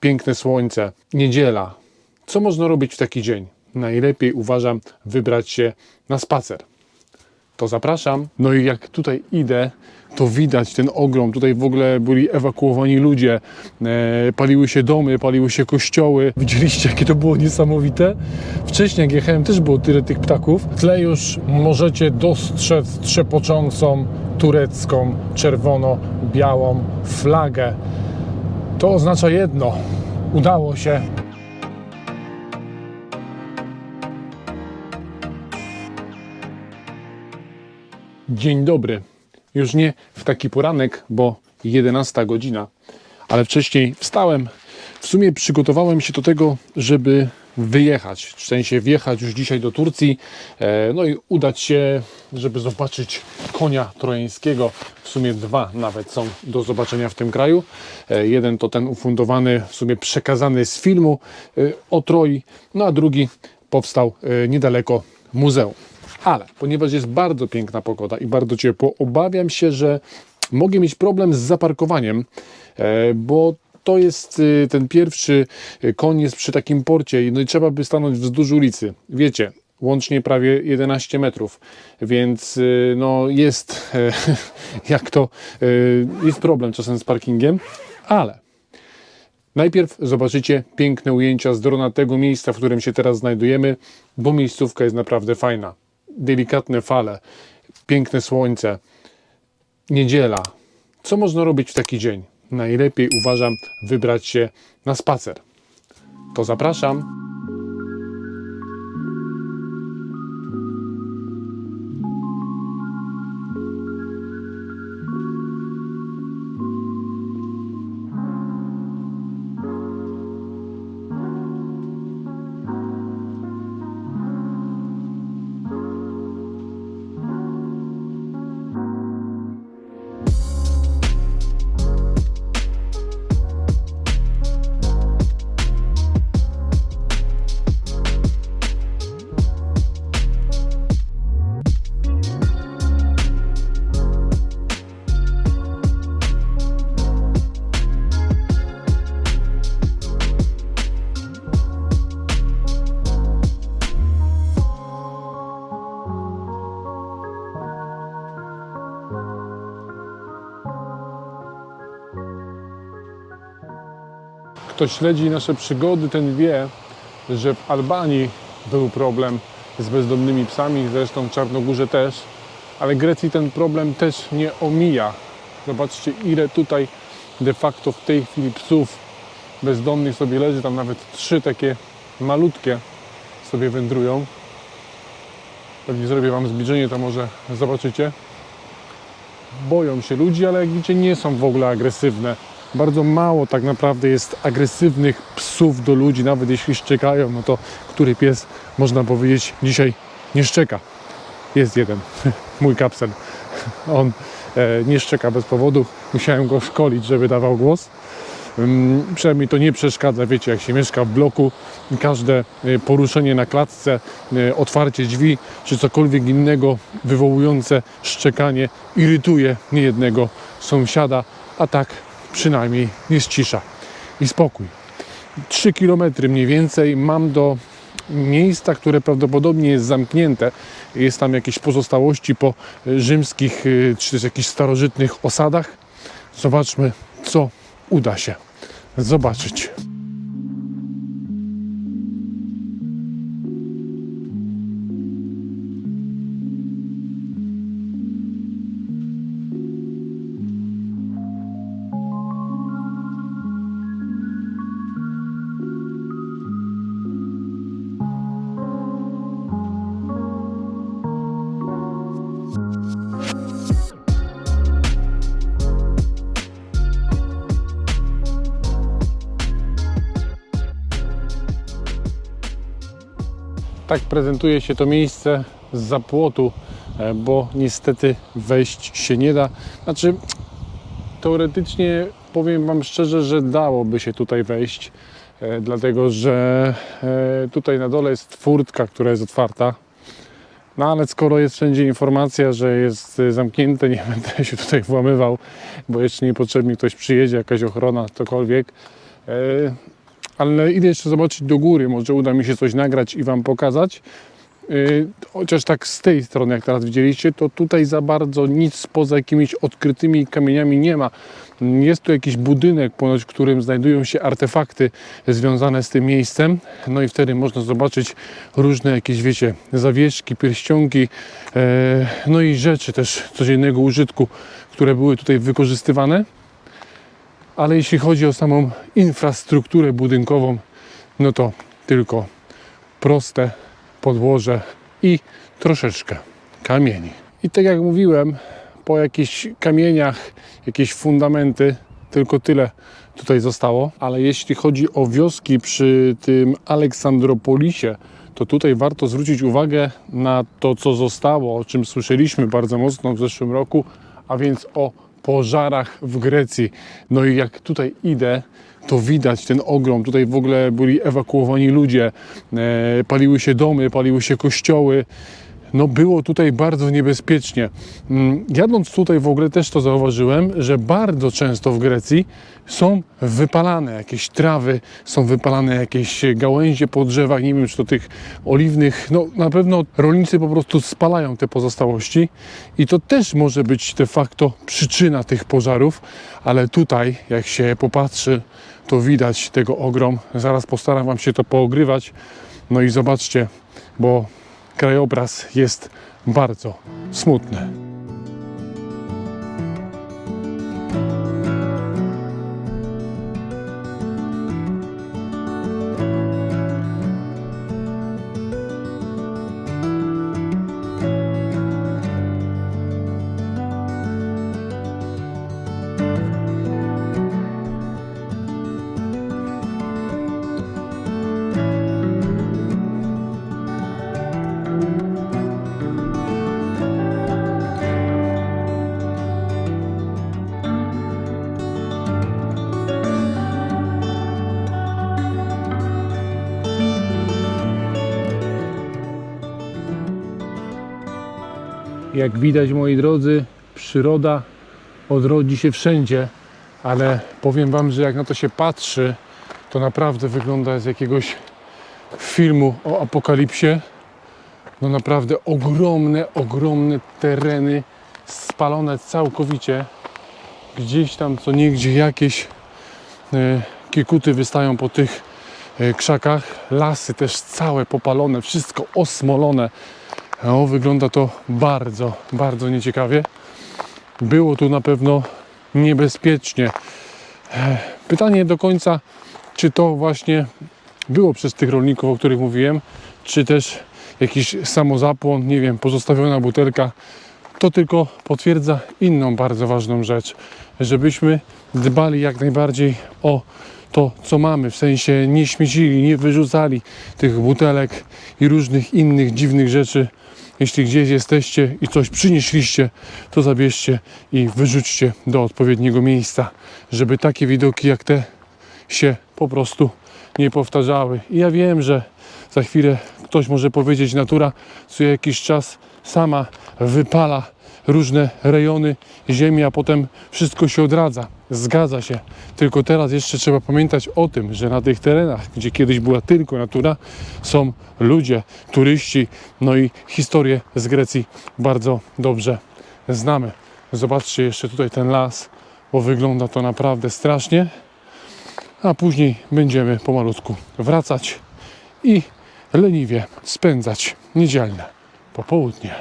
piękne słońce, niedziela. Co można robić w taki dzień? Najlepiej uważam wybrać się na spacer. To zapraszam. No i jak tutaj idę, to widać ten ogrom. Tutaj w ogóle byli ewakuowani ludzie, e, paliły się domy, paliły się kościoły. Widzieliście, jakie to było niesamowite? Wcześniej, jak jechałem, też było tyle tych ptaków. W tle już możecie dostrzec trzepoczącą turecką, czerwono-białą flagę. To oznacza jedno. Udało się. Dzień dobry. Już nie w taki poranek, bo 11 godzina, ale wcześniej wstałem. W sumie przygotowałem się do tego, żeby wyjechać, w sensie wjechać już dzisiaj do Turcji, e, no i udać się, żeby zobaczyć konia trojańskiego. W sumie dwa nawet są do zobaczenia w tym kraju. E, Jeden to ten ufundowany, w sumie przekazany z filmu e, o Troi, no a drugi powstał niedaleko muzeum. Ale ponieważ jest bardzo piękna pogoda i bardzo ciepło, obawiam się, że mogę mieć problem z zaparkowaniem, bo to jest y, ten pierwszy y, jest przy takim porcie, no i trzeba by stanąć wzdłuż ulicy. Wiecie, łącznie prawie 11 metrów, więc y, no jest e, jak to y, jest problem czasem z parkingiem, ale Najpierw zobaczycie piękne ujęcia z drona tego miejsca, w którym się teraz znajdujemy, bo miejscówka jest naprawdę fajna. Delikatne fale, piękne słońce, niedziela. Co można robić w taki dzień? Najlepiej uważam wybrać się na spacer. To zapraszam. Kto śledzi nasze przygody, ten wie, że w Albanii był problem z bezdomnymi psami, zresztą w Czarnogórze też, ale Grecji ten problem też nie omija. Zobaczcie, ile tutaj de facto w tej chwili psów bezdomnych sobie leży, tam nawet trzy takie malutkie sobie wędrują. Pewnie zrobię Wam zbliżenie, to może zobaczycie. Boją się ludzi, ale jak widzicie nie są w ogóle agresywne. Bardzo mało tak naprawdę jest agresywnych psów do ludzi, nawet jeśli szczekają, no to który pies, można powiedzieć, dzisiaj nie szczeka. Jest jeden, mój kapsel. On e, nie szczeka bez powodu. Musiałem go szkolić, żeby dawał głos. Ym, Przynajmniej to nie przeszkadza, wiecie, jak się mieszka w bloku każde e, poruszenie na klatce, e, otwarcie drzwi czy cokolwiek innego wywołujące szczekanie irytuje niejednego sąsiada, a tak przynajmniej jest cisza i spokój. 3 km mniej więcej mam do miejsca, które prawdopodobnie jest zamknięte. Jest tam jakieś pozostałości po rzymskich e, czy też jakichś starożytnych osadach. Zobaczmy, co uda się zobaczyć. Tak prezentuje się to miejsce z zapłotu, e, bo niestety wejść się nie da. Znaczy, teoretycznie powiem Wam szczerze, że dałoby się tutaj wejść, e, dlatego że e, tutaj na dole jest furtka, która jest otwarta. No ale skoro jest wszędzie informacja, że jest zamknięte, nie będę się tutaj włamywał, bo jeszcze niepotrzebnie ktoś przyjedzie, jakaś ochrona, cokolwiek. Ale idę jeszcze zobaczyć do góry, może uda mi się coś nagrać i Wam pokazać. Yy, Chociaż tak z tej strony, jak teraz widzieliście, to tutaj za bardzo nic poza jakimiś odkrytymi kamieniami nie ma. Jest tu jakiś budynek, ponoć w którym znajdują się artefakty związane z tym miejscem. No i wtedy można zobaczyć różne jakieś, wiecie, zawieszki, pierścionki, e, no i rzeczy też codziennego użytku, które były tutaj wykorzystywane. Ale jeśli chodzi o samą infrastrukturę budynkową, no to tylko proste podłoże i troszeczkę kamieni. I tak jak mówiłem, po jakichś kamieniach, jakieś fundamenty, tylko tyle tutaj zostało. Ale jeśli chodzi o wioski przy tym Aleksandropolisie, to tutaj warto zwrócić uwagę na to, co zostało, o czym słyszeliśmy bardzo mocno w zeszłym roku, a więc o pożarach w Grecji. No i jak tutaj idę, to widać ten ogrom. Tutaj w ogóle byli ewakuowani ludzie, e, paliły się domy, paliły się kościoły. No było tutaj bardzo niebezpiecznie. Mm, Jadąc tutaj w ogóle też to zauważyłem, że bardzo często w Grecji są wypalane jakieś trawy, są wypalane jakieś gałęzie po drzewach, nie wiem czy to tych oliwnych, no na pewno rolnicy po prostu spalają te pozostałości i to też może być de facto przyczyna tych pożarów, ale tutaj jak się popatrzy, to widać tego ogrom. Zaraz postaram Wam się to poogrywać. No i zobaczcie, bo krajobraz jest bardzo smutny. Jak widać, moi drodzy, przyroda odrodzi się wszędzie, ale powiem Wam, że jak na to się patrzy, to naprawdę wygląda z jakiegoś filmu o apokalipsie. No naprawdę ogromne, ogromne tereny spalone całkowicie. Gdzieś tam co niegdzie jakieś e, kiekuty wystają po tych e, krzakach. Lasy też całe popalone, wszystko osmolone. No, wygląda to bardzo, bardzo nieciekawie. Było tu na pewno niebezpiecznie. Pytanie do końca, czy to właśnie było przez tych rolników, o których mówiłem, czy też jakiś samozapłon, nie wiem, pozostawiona butelka. To tylko potwierdza inną bardzo ważną rzecz, żebyśmy dbali jak najbardziej o to, co mamy, w sensie nie śmiecili, nie wyrzucali tych butelek i różnych innych dziwnych rzeczy. Jeśli gdzieś jesteście i coś przynieśliście, to zabierzcie i wyrzućcie do odpowiedniego miejsca, żeby takie widoki jak te się po prostu nie powtarzały. I ja wiem, że za chwilę ktoś może powiedzieć, natura co jakiś czas sama wypala różne rejony ziemi, a potem wszystko się odradza. Zgadza się. Tylko teraz jeszcze trzeba pamiętać o tym, że na tych terenach, gdzie kiedyś była tylko natura, są ludzie, turyści, no i historię z Grecji bardzo dobrze znamy. Zobaczcie jeszcze tutaj ten las, bo wygląda to naprawdę strasznie a później będziemy pomalutku wracać i leniwie spędzać niedzielne popołudnie.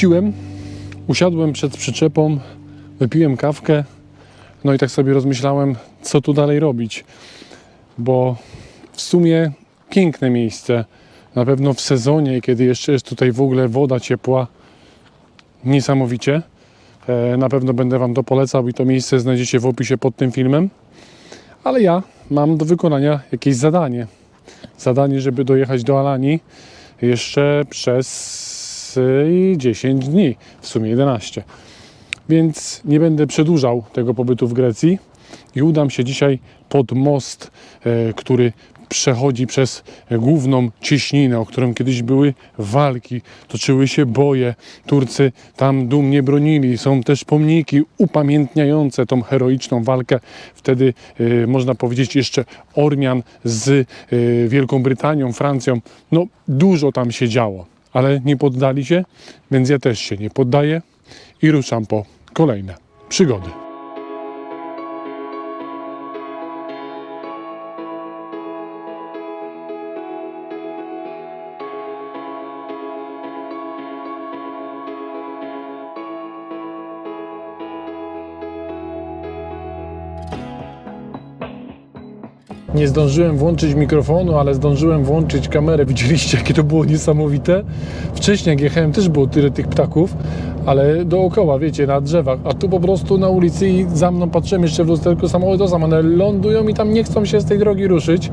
Wróciłem, usiadłem przed przyczepą, wypiłem kawkę, no i tak sobie rozmyślałem, co tu dalej robić, bo w sumie piękne miejsce, na pewno w sezonie, kiedy jeszcze jest tutaj w ogóle woda ciepła, niesamowicie. E, Na pewno będę Wam to polecał i to miejsce znajdziecie w opisie pod tym filmem. Ale ja mam do wykonania jakieś zadanie. Zadanie, żeby dojechać do Alanii jeszcze przez y, 10 dni, w sumie 11. Więc nie będę przedłużał tego pobytu w Grecji i udam się dzisiaj pod most, e, który przechodzi przez główną cieśninę, o którą kiedyś były walki, toczyły się boje. Turcy tam dumnie bronili. Są też pomniki upamiętniające tą heroiczną walkę. Wtedy e, można powiedzieć jeszcze Ormian z e, Wielką Brytanią, Francją. No dużo tam się działo, ale nie poddali się, więc ja też się nie poddaję i ruszam po kolejne przygody. Nie zdążyłem włączyć mikrofonu, ale zdążyłem włączyć kamerę. Widzieliście, jakie to było niesamowite? Wcześniej, jak jechałem, też było tyle tych ptaków, ale dookoła, wiecie, na drzewach. A tu po prostu na ulicy i za mną patrzyłem jeszcze w lusterku samochody to samo. One lądują i tam nie chcą się z tej drogi ruszyć.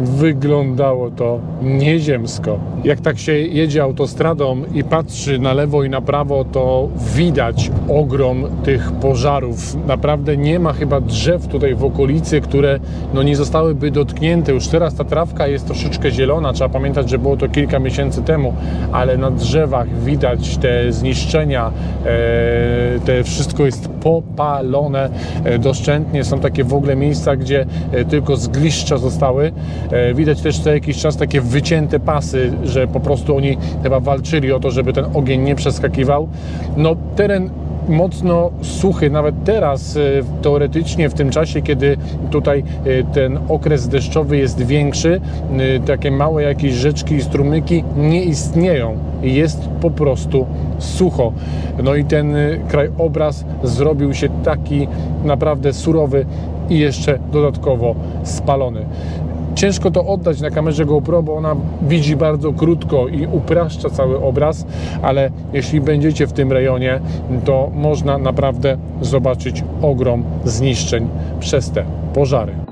Wyglądało to nieziemsko. Jak tak się jedzie autostradą i patrzy na lewo i na prawo, to widać ogrom tych pożarów. Naprawdę nie ma chyba drzew tutaj w okolicy, które no, nie zostałyby dotknięte. Już teraz ta trawka jest troszeczkę zielona. Trzeba pamiętać, że było to kilka miesięcy temu, ale na drzewach widać te zniszczenia. E, te wszystko jest popalone e, doszczętnie. Są takie w ogóle miejsca, gdzie e, tylko zgliszcza zostały. E, Widać też co jakiś czas takie wycięte pasy, że po prostu oni chyba walczyli o to, żeby ten ogień nie przeskakiwał. No teren mocno suchy, nawet teraz e, teoretycznie w tym czasie, kiedy tutaj e, ten okres deszczowy jest większy, takie małe jakieś rzeczki i strumyki nie istnieją. Jest po prostu sucho. No i ten krajobraz zrobił się taki naprawdę surowy i jeszcze dodatkowo spalony. Ciężko to oddać na kamerze GoPro, bo ona widzi bardzo krótko i upraszcza cały obraz, ale jeśli będziecie w tym rejonie, to można naprawdę zobaczyć ogrom zniszczeń przez te pożary.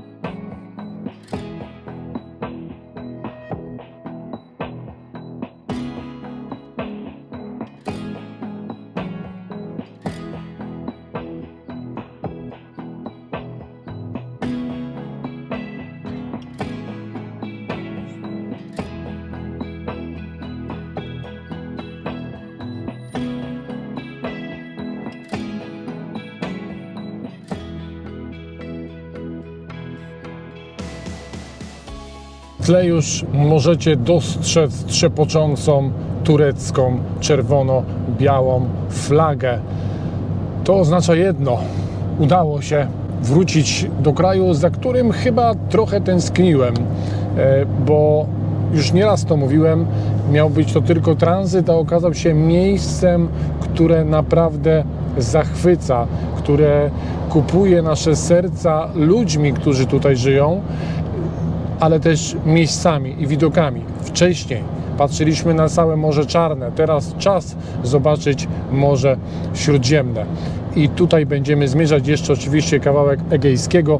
Tle już możecie dostrzec trzepoczącą turecką czerwono-białą flagę. To oznacza jedno: udało się wrócić do kraju, za którym chyba trochę tęskniłem, e, bo już nieraz to mówiłem, miał być to tylko tranzyt, a okazał się miejscem, które naprawdę zachwyca, które kupuje nasze serca ludźmi, którzy tutaj żyją ale też miejscami i widokami. Wcześniej patrzyliśmy na całe Morze Czarne, teraz czas zobaczyć Morze Śródziemne. I tutaj będziemy zmierzać jeszcze oczywiście kawałek egejskiego.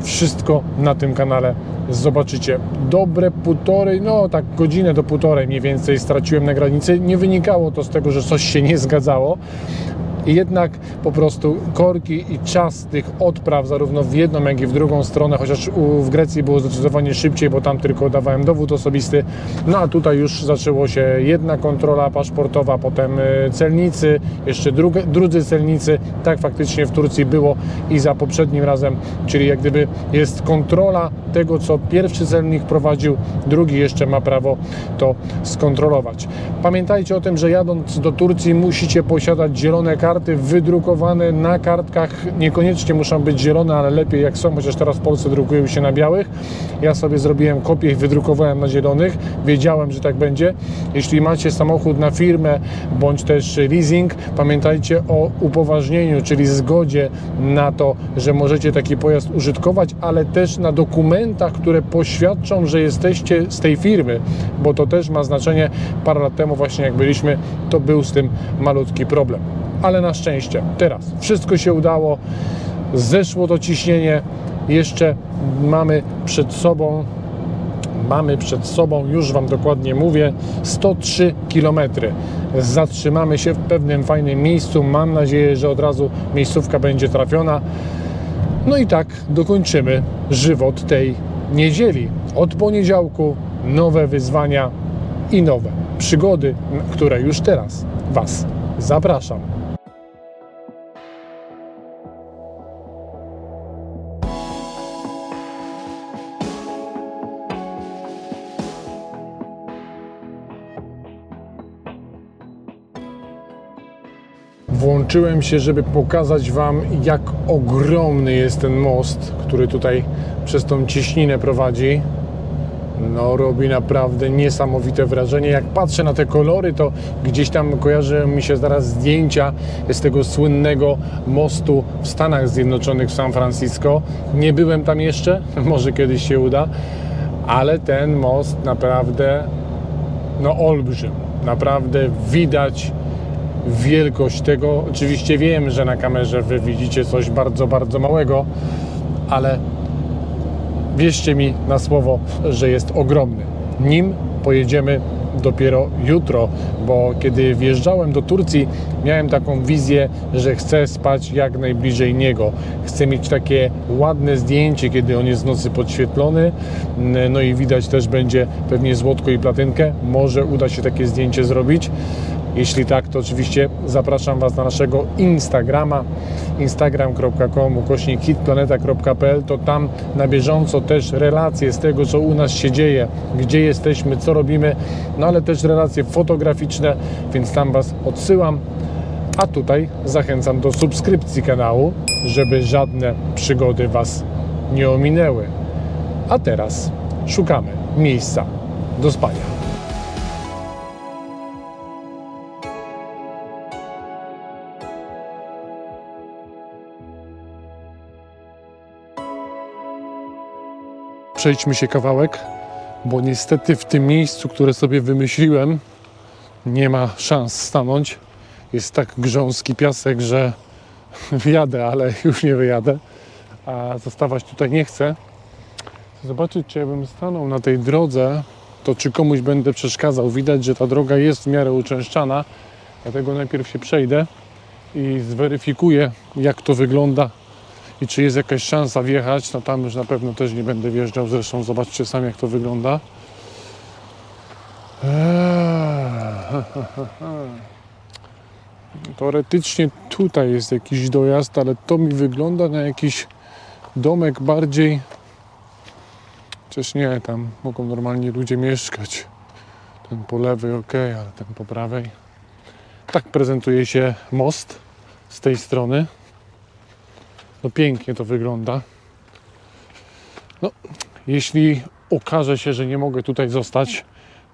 Wszystko na tym kanale zobaczycie. Dobre półtorej, no tak godzinę do półtorej mniej więcej straciłem na granicy. Nie wynikało to z tego, że coś się nie zgadzało. I jednak po prostu korki i czas tych odpraw, zarówno w jedną, jak i w drugą stronę, chociaż w Grecji było zdecydowanie szybciej, bo tam tylko dawałem dowód osobisty. No a tutaj już zaczęło się jedna kontrola paszportowa, potem y, celnicy, jeszcze drugie, drudzy celnicy. Tak faktycznie w Turcji było i za poprzednim razem, czyli jak gdyby jest kontrola tego, co pierwszy celnik prowadził, drugi jeszcze ma prawo to skontrolować. Pamiętajcie o tym, że jadąc do Turcji musicie posiadać zielone karty wydrukowane na kartkach. Niekoniecznie muszą być zielone, ale lepiej jak są, chociaż teraz w Polsce drukują się na białych. Ja sobie zrobiłem kopię i wydrukowałem na zielonych. Wiedziałem, że tak będzie. Jeśli macie samochód na firmę bądź też leasing, pamiętajcie o upoważnieniu, czyli zgodzie na to, że możecie taki pojazd użytkować, ale też na dokumentach, które poświadczą, że jesteście z tej firmy, bo to też ma znaczenie. Parę lat temu właśnie jak byliśmy, to był z tym malutki problem. Ale na szczęście teraz wszystko się udało, zeszło to ciśnienie, jeszcze mamy przed sobą mamy przed sobą, już Wam dokładnie mówię, 103 km. Zatrzymamy się w pewnym fajnym miejscu. Mam nadzieję, że od razu miejscówka będzie trafiona. No i tak dokończymy żywot tej niedzieli. Od poniedziałku nowe wyzwania i nowe przygody, które już teraz Was zapraszam. Włączyłem się, żeby pokazać Wam, jak ogromny jest ten most, który tutaj przez tą cieśninę prowadzi. No, robi naprawdę niesamowite wrażenie. Jak patrzę na te kolory, to gdzieś tam kojarzą mi się zaraz zdjęcia z tego słynnego mostu w Stanach Zjednoczonych w San Francisco. Nie byłem tam jeszcze, może kiedyś się uda, ale ten most naprawdę no olbrzym. Naprawdę widać wielkość tego. Oczywiście wiem, że na kamerze wy widzicie coś bardzo, bardzo małego, ale wierzcie mi na słowo, że jest ogromny. Nim pojedziemy dopiero jutro, bo kiedy wjeżdżałem do Turcji, miałem taką wizję, że chcę spać jak najbliżej niego. Chcę mieć takie ładne zdjęcie, kiedy on jest w nocy podświetlony. No i widać też będzie pewnie złotko i platynkę. Może uda się takie zdjęcie zrobić. Jeśli tak, to oczywiście zapraszam Was na naszego Instagrama instagram.com ukośnik hitplaneta.pl to tam na bieżąco też relacje z tego, co u nas się dzieje, gdzie jesteśmy, co robimy, no ale też relacje fotograficzne, więc tam Was odsyłam. A tutaj zachęcam do subskrypcji kanału, żeby żadne przygody Was nie ominęły. A teraz szukamy miejsca do spania. Przejdźmy się kawałek, bo niestety w tym miejscu, które sobie wymyśliłem, nie ma szans stanąć. Jest tak grząski piasek, że wjadę, ale już nie wyjadę, a zostawać tutaj nie chcę. Zobaczyć, czy ja bym stanął na tej drodze, to czy komuś będę przeszkadzał. Widać, że ta droga jest w miarę uczęszczana, dlatego najpierw się przejdę i zweryfikuję, jak to wygląda i czy jest jakaś szansa wjechać, no tam już na pewno też nie będę wjeżdżał, zresztą zobaczcie sami jak to wygląda. Eee, Teoretycznie tutaj jest jakiś dojazd, ale to mi wygląda na jakiś domek bardziej. Chociaż nie, tam mogą normalnie ludzie mieszkać. Ten po lewej ok, ale ten po prawej. Tak prezentuje się most z tej strony. No pięknie to wygląda. No, jeśli okaże się, że nie mogę tutaj zostać,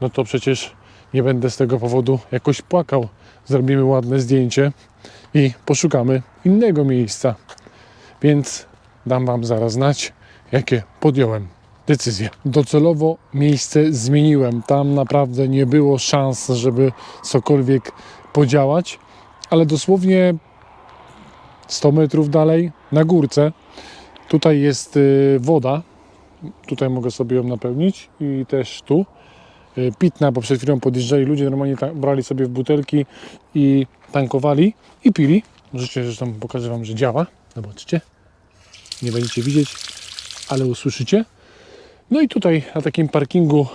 no to przecież nie będę z tego powodu jakoś płakał. Zrobimy ładne zdjęcie i poszukamy innego miejsca. Więc dam Wam zaraz znać, jakie podjąłem decyzje. Docelowo miejsce zmieniłem. Tam naprawdę nie było szans, żeby cokolwiek podziałać, ale dosłownie 100 metrów dalej na górce. Tutaj jest y, woda. Tutaj mogę sobie ją napełnić i też tu. Y, Pitna, bo przed chwilą podjeżdżali ludzie, normalnie brali sobie w butelki i tankowali i pili. Możecie zresztą pokażę Wam, że działa. Zobaczcie. Nie będziecie widzieć, ale usłyszycie. No i tutaj na takim parkingu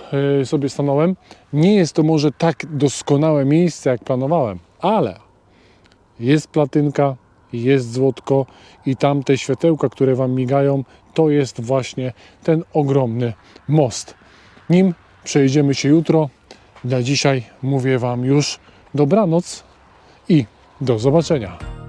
y, sobie stanąłem. Nie jest to może tak doskonałe miejsce, jak planowałem, ale jest platynka, jest złotko i tam te światełka, które Wam migają, to jest właśnie ten ogromny most. Nim przejedziemy się jutro, dla dzisiaj mówię Wam już dobranoc i do zobaczenia.